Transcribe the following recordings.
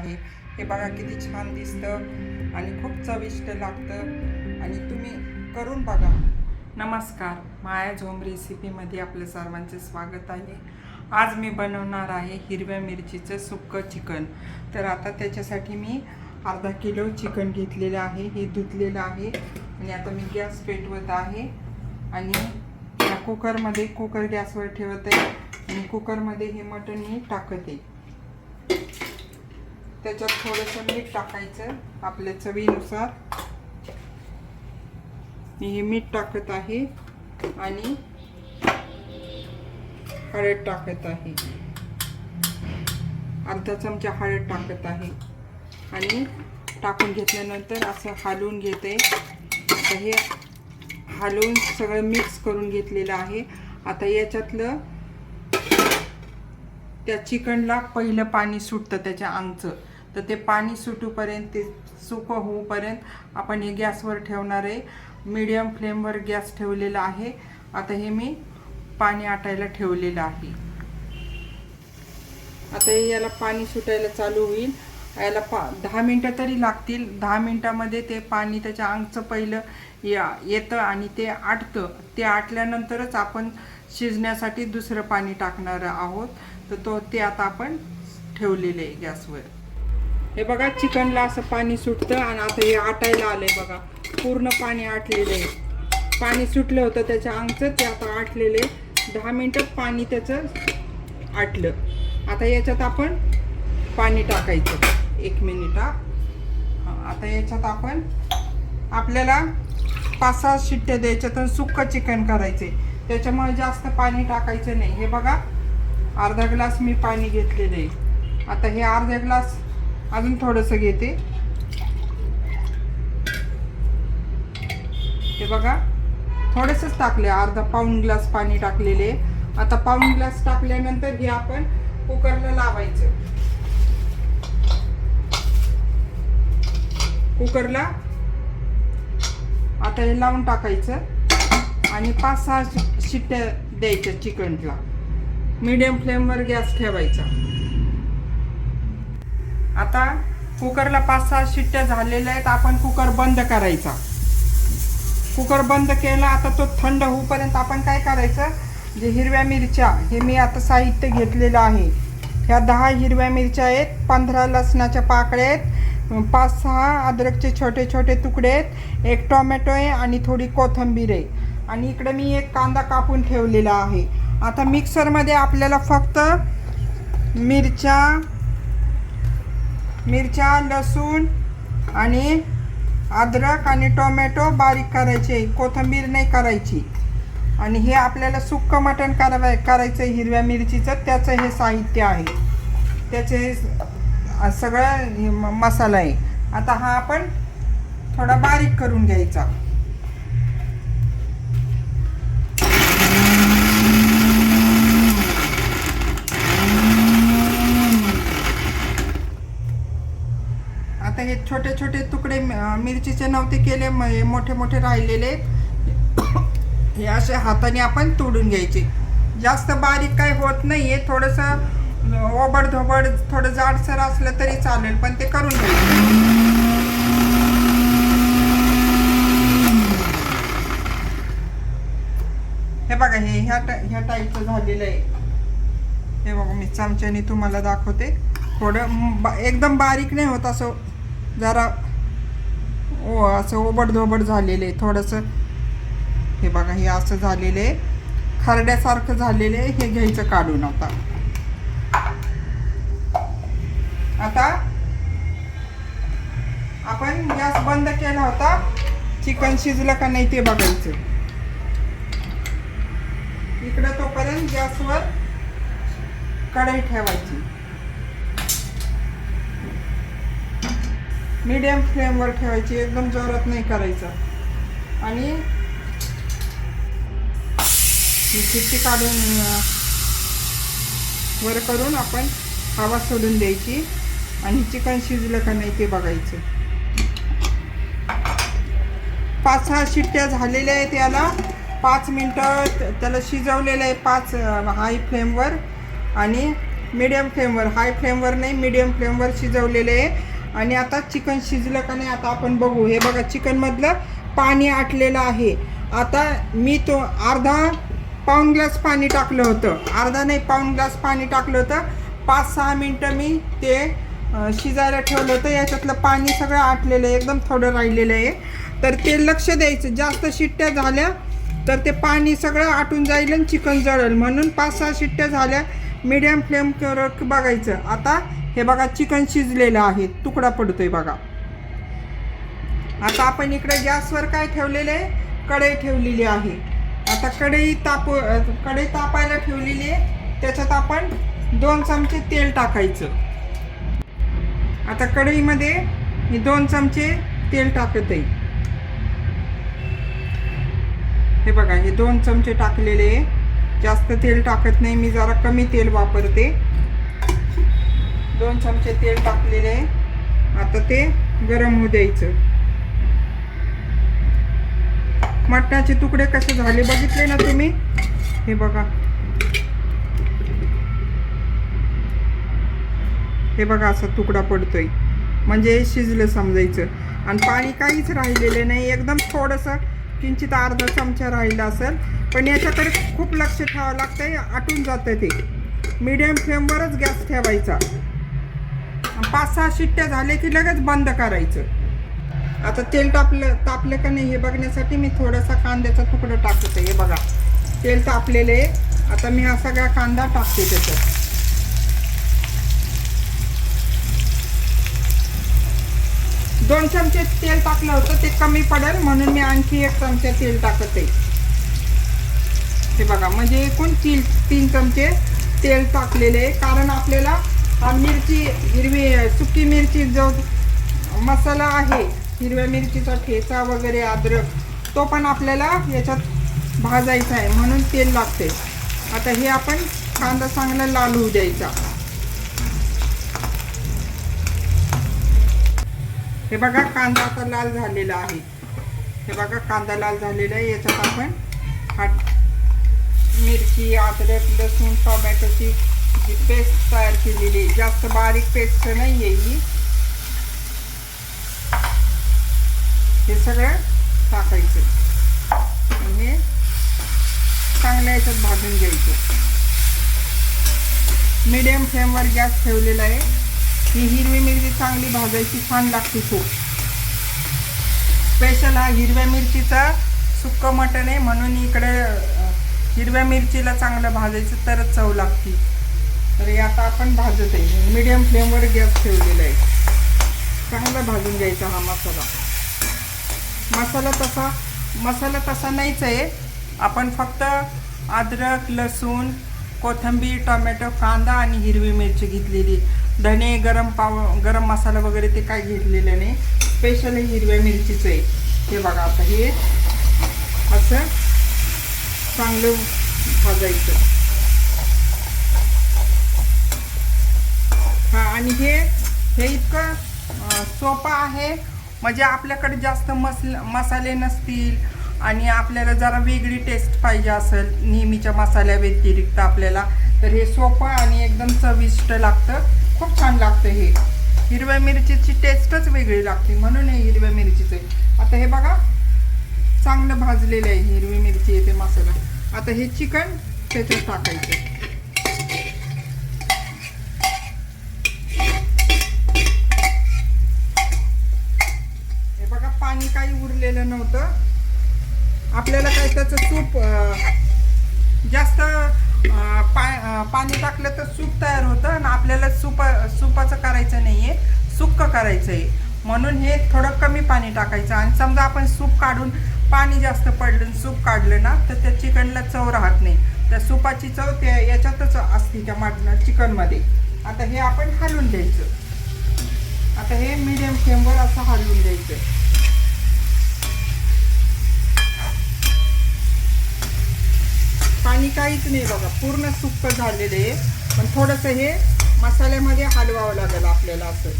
आहे. हे बघा किती छान दिसतं आणि खूप चविष्ट लागतं. आणि तुम्ही करून बघा. नमस्कार. माया झोम रेसिपीमध्ये आपलं सर्वांचे स्वागत आहे. आज मी बनवणार आहे हिरव्या मिरचीचं सुक्कं चिकन. तर आता त्याच्यासाठी मी अर्धा किलो चिकन घेतलेलं आहे. हे धुतलेलं आहे. आणि आता मी गॅस पेटवत आहे. आणि या कुकरमध्ये कुकर गॅसवर ठेवत आहे. आणि कुकरमध्ये हे मटण मी टाकत. आहे त्याच्यात थोडंसं मीठ टाकायचं आपल्या चवीनुसार. मी हे मीठ टाकत आहे आणि हळद टाकत आहे. अर्धा चमचा हळद टाकत आहे. आणि टाकून घेतल्यानंतर असं हलवून घेते. आता हे हलवून सगळं मिक्स करून घेतलेलं आहे. आता याच्यातलं त्या चिकनला पहिलं पाणी सुटतं त्याच्या अंगचं तर ते पाणी सुटूपर्यंत ते सुकं होऊपर्यंत आपण हे गॅसवर ठेवणार आहे. मीडियम फ्लेमवर गॅस ठेवलेला आहे. आता हे मी पाणी आटायला ठेवलेलं आहे. आता हे याला पाणी सुटायला चालू होईल. याला पा दहा मिनटं तरी लागतील. दहा मिनटामध्ये ते पाणी त्याच्या अंगचं पहिलं या येतं आणि ते आटतं. ते आटल्यानंतरच आपण शिजण्यासाठी दुसरं पाणी टाकणार आहोत. तर तो ते आता आपण ठेवलेले आहे गॅसवर. हे बघा चिकनला असं पाणी सुटतं आणि आता हे आटायला आलंय बघा. पूर्ण पाणी आटलेलं आहे. पाणी सुटलं होतं त्याच्या अंगचं ते आता आटलेलं आहे. दहा मिनटं पाणी त्याचं आटलं. आता याच्यात आपण पाणी टाकायचं. एक मिनिट आता याच्यात आपण आपल्याला पाच सहा शिट्ट्या द्यायच्या तर सुक्कं चिकन करायचे त्याच्यामुळे जास्त पाणी टाकायचं नाही. हे बघा अर्धा ग्लास मी पाणी घेतलेलं आहे. आता हे अर्धा ग्लास अजून थोडंसं घेते. हे बघा थोडंसंच टाकले अर्धा पाऊण ग्लास पाणी टाकलेले. आता पाऊण ग्लास टाकल्यानंतर हे आपण कुकरला लावायचं. कुकरला आता हे लावून टाकायचं आणि पाच सहा शिट्ट्या द्यायच्या चिकनला. मीडियम फ्लेमवर गॅस ठेवायचा. आता कुकरला पाच सहा शिट्ट्या झालेल्या आहेत आपण कुकर बंद करायचा. कुकर बंद केला आता तो थंड होऊपर्यंत आपण काय करायचं? जे हिरव्या मिरच्या हे मी आता साहित्य घेतलेलं आहे. ह्या दहा हिरव्या मिरच्या आहेत पंधरा लसणाच्या पाकळ्या आहेत पाच सहा अद्रकचे छोटे छोटे तुकडे आहेत एक टोमॅटो आहे आणि थोडी कोथिंबीर आहे. आणि इकडे मी एक कांदा कापून ठेवलेला आहे. आता मिक्सरमध्ये आपल्याला फक्त मिरच्या मिरच्या लसूण आणि अद्रक आणि टोमॅटो बारीक करायचे. कोथिंबीर नाही करायची. आणि हे आपल्याला सुक्कं मटण करावं करायचं आहे हिरव्या मिरचीचं. त्याचं हे साहित्य आहे. त्याचे हे सगळं हे म- मसाला आहे. आता हा आपण थोडा बारीक करून घ्यायचा. आता हे छोटे छोटे तुकडे मिरचीचे नव्हते केले हे मोठे मोठे राहिलेले. हे असे हाताने आपण तोडून घ्यायचे. जास्त बारीक काही होत नाही आहे थोडंसं ओबड धोबड थोडं जाडसर असलं तरी चालेल पण ते करून घ्यायचं. हे बघा हे ह्या टा- ह्या टाईपचं झालेलं आहे. हे बघा मी चमच्याने तुम्हाला दाखवते. थोडं बा- एकदम बारीक नाही होत असं जरा ओ असं ओबडधोबड झालेलं आहे थोडंसं. हे बघा हे असं झालेलं आहे. खरड्यासारखं झालेलं आहे हे घ्यायचं काढून आता. आता आपण गॅस बंद केला होता चिकन शिजलं का नाही ते बघायचं. इकडं तोपर्यंत गॅसवर कढई ठेवायची. मीडियम फ्लेमवर ठेवायची एकदम जोरात नाही करायचं. आणि ही चिट्टी काढून वर करून आपण हवा सोडून द्यायची आणि चिकन शिजलं का नाही ते बघायचं. पाच सहा शिट्ट्या झालेल्या आहेत याला. पाच मिनटं त्याला शिजवलेलं आहे पाच हाय फ्लेमवर आणि मीडियम फ्लेमवर हाय फ्लेमवर नाही मीडियम फ्लेमवर शिजवलेले आहे. आणि आता चिकन शिजलं का नाही आता आपण बघू. हे बघा चिकनमधलं पाणी आटलेलं आहे. आता मी तो अर्धा पाऊन ग्लास पाणी टाकलं होतं. अर्धा नाही पाऊन ग्लास पाणी टाकलं होतं. पाच सहा मिनटं मी ते शिजायला ठेवलं होतं. याच्यातलं पाणी सगळं आटलेलं आहे एकदम थोडं राहिलेलं आहे. तर ते लक्ष द्यायचं. जास्त शिट्ट्या झाल्या तर ते पाणी सगळं आटून जाईल आणि चिकन जळेल. म्हणून पाच सहा शिट्ट्या झाल्या. मिडियम फ्लेम बघायचं. आता हे बघा चिकन शिजलेलं आहे. तुकडा पडतोय बघा. आता आपण इकडे गॅसवर काय ठेवलेलं आहे? कढई ठेवलेली आहे. आता कढई ताप कढई तापायला ठेवलेली आहे. त्याच्यात आपण दोन चमचे तेल टाकायचं. आता कढईमध्ये मी दोन चमचे तेल टाकत आहे हे बघा हे दोन चमचे टाकलेले आहे. जास्त तेल टाकत नाही मी जरा कमी तेल वापरते. दोन चमचे तेल टाकलेले आहे. आता ते गरम होऊ द्यायचं. मटणाचे तुकडे कसे झाले बघितले ना तुम्ही? हे बघा. हे बघा असा तुकडा पडतोय. म्हणजे शिजलं समजायचं. आणि पाणी काहीच राहिलेलं नाही. एकदम थोडंसं किंचित अर्धा चमचा राहिला असेल. पण याच्याकडे खूप लक्ष ठेवावं लागतंय. आटून जातं ते. मीडियम फ्लेमवरच गॅस ठेवायचा. पाच सहा शिट्ट्या झाले की लगेच बंद करायचं. आता तेल तापलं तापलं का नाही हे बघण्यासाठी मी थोडासा कांद्याचा तुकडा टाकत आहे हे बघा तेल तापलेले आता मी हा सगळा कांदा टाकते त्याच्यात. दोन चमचे तेल टाकलं होतं ते कमी पडेल म्हणून मी आणखी एक चमचा तेल टाकत आहे हे बघा म्हणजे एकूण तीन तीन चमचे तेल टाकलेले कारण आपल्याला हा मिरची हिरवी सुकी मिरची जो मसाला आहे हिरव्या मिरचीचा ठेचा वगैरे अद्रक तो पण आपल्याला याच्यात भाजायचा आहे. म्हणून तेल लागते. आता हे आपण कांदा चांगला लाल होऊ द्यायचा. हे बघा कांदा आता लाल झालेला आहे. हे बघा कांदा लाल झालेला आहे. याच्यात आपण हा मिरची अद्रक लसूण टोमॅटोची पेस्ट तयार केलेली आहे. जास्त बारीक पेस्ट नाही आहे ही. हे सगळं टाकायचं. आणि हे चांगल्या याच्यात भाजून घ्यायचं. मीडियम फ्लेमवर गॅस ठेवलेला आहे. ही हिरवी मिरची चांगली भाजायची छान लागते खूप. स्पेशल हा हिरव्या मिरचीचा सुक्क मटण आहे. म्हणून इकडे हिरव्या मिरचीला चांगलं भाजायचं तरच चव लागते. तर हे आता आपण भाजत आहे मीडियम फ्लेमवर गॅस ठेवलेला आहे. चांगला भाजून घ्यायचा हा मसाला. मसाला तसा मसाला तसा नाहीच आहे. आपण फक्त अद्रक लसूण कोथिंबीर टोमॅटो कांदा आणि हिरवी मिरची घेतलेली. धणे गरम पाव गरम मसाला वगैरे ते काय घेतलेलं नाही. स्पेशल हे हिरव्या मिरचीचं आहे. हे बघा आता हे असं चांगलं भाजायचं. हा आणि हे हे इतकं सोपं आहे. म्हणजे आपल्याकडे जास्त मसल मसाले नसतील आणि आपल्याला जरा वेगळी टेस्ट पाहिजे असेल नेहमीच्या मसाल्या व्यतिरिक्त आपल्याला तर हे सोपं आणि एकदम चविष्ट लागतं. खूप छान लागतं हे. हिरव्या मिरचीची टेस्टच वेगळी लागते. म्हणून हे हिरव्या मिरचीचं आता हे बघा चांगलं भाजलेलं आहे हिरवी मिरची येते मसाला. आता हे चिकन त्याच्यात टाकायचं हे बघा पाणी काही उरलेलं नव्हतं. आपल्याला काय त्याचं सूप जास्त पा पाणी टाकलं तर सूप तयार होतं आणि आपल्याला सूप सूपाचं करायचं नाही आहे सुक्क करायचं आहे म्हणून हे थोडं कमी पाणी टाकायचं. आणि समजा आपण सूप काढून पाणी जास्त पडलं आणि सूप काढलं ना तर त्या चिकनला चव राहत नाही. त्या सुपाची चव त्या याच्यातच असते त्या मटण चिकनमध्ये. आता हे आपण हलवून द्यायचं आता हे मीडियम फ्लेमवर असं हलवून द्यायचं पाणी काहीच नाही बघा. पूर्ण सुक्क झालेलं आहे. पण थोडंसं हे मसाल्यामध्ये हलवावं लागेल आपल्याला असं.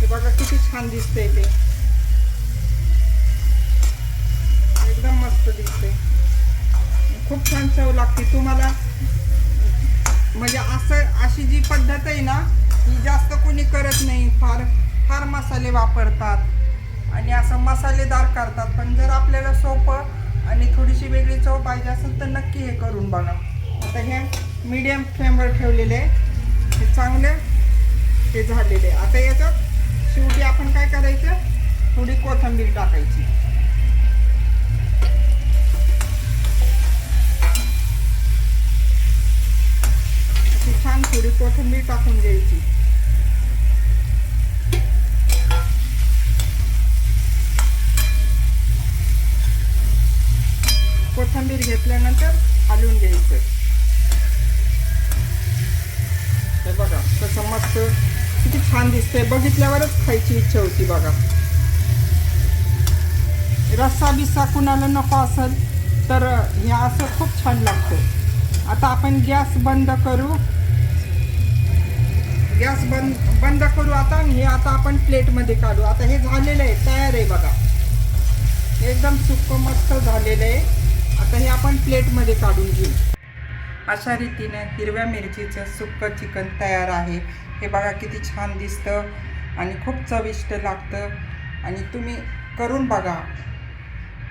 हे बघा किती छान दिसतंय ते. एकदम मस्त दिसते खूप छान चव लागते तुम्हाला. म्हणजे असं अशी जी पद्धत आहे ना ही जास्त कोणी करत नाही. फार फार मसाले वापरतात. आणि असं मसालेदार करतात. पण जर आपल्याला सोपं आणि थोडीशी वेगळी चव पाहिजे असेल तर नक्की हे करून बघा. आता हे मीडियम फ्लेमवर ठेवलेले आहे. हे चांगले हे झालेले आहे. आता याच्यात शेवटी आपण काय करायचं? थोडी कोथिंबीर टाकायची. छान थोडी कोथिंबीर टाकून घ्यायची कोथिंबीर घेतल्यानंतर हलवून घ्यायचं हे बघा कसं मस्त किती ते बघितल्यावरच खायची इच्छा होती बघा. रस्सा बिस्सा कुणाला नको असेल तर हे असं खूप छान लागतं. आता आपण गॅस बंद करू. गॅस बंद बंद करू आता आणि हे आता आपण प्लेटमध्ये काढू. आता हे झालेलं आहे तयार आहे बघा. एकदम सुक्क मस्त झालेलं आहे. आता हे आपण प्लेटमध्ये काढून घेऊ. अशा रीतीने हिरव्या मिरचीचं सुक्कं चिकन तयार आहे. हे बघा किती छान दिसतं आणि खूप चविष्ट लागतं. आणि तुम्ही करून बघा.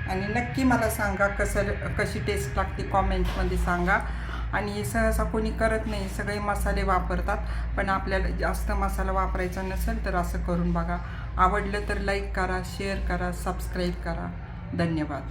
आणि नक्की मला सांगा कसं कशी टेस्ट लागते कॉमेंटमध्ये सांगा. आणि हे सहसा कोणी करत नाही सगळे मसाले वापरतात. पण आपल्याला जास्त मसाला वापरायचा नसेल तर असं करून बघा. आवडलं तर लाईक करा शेअर करा सबस्क्राईब करा. धन्यवाद.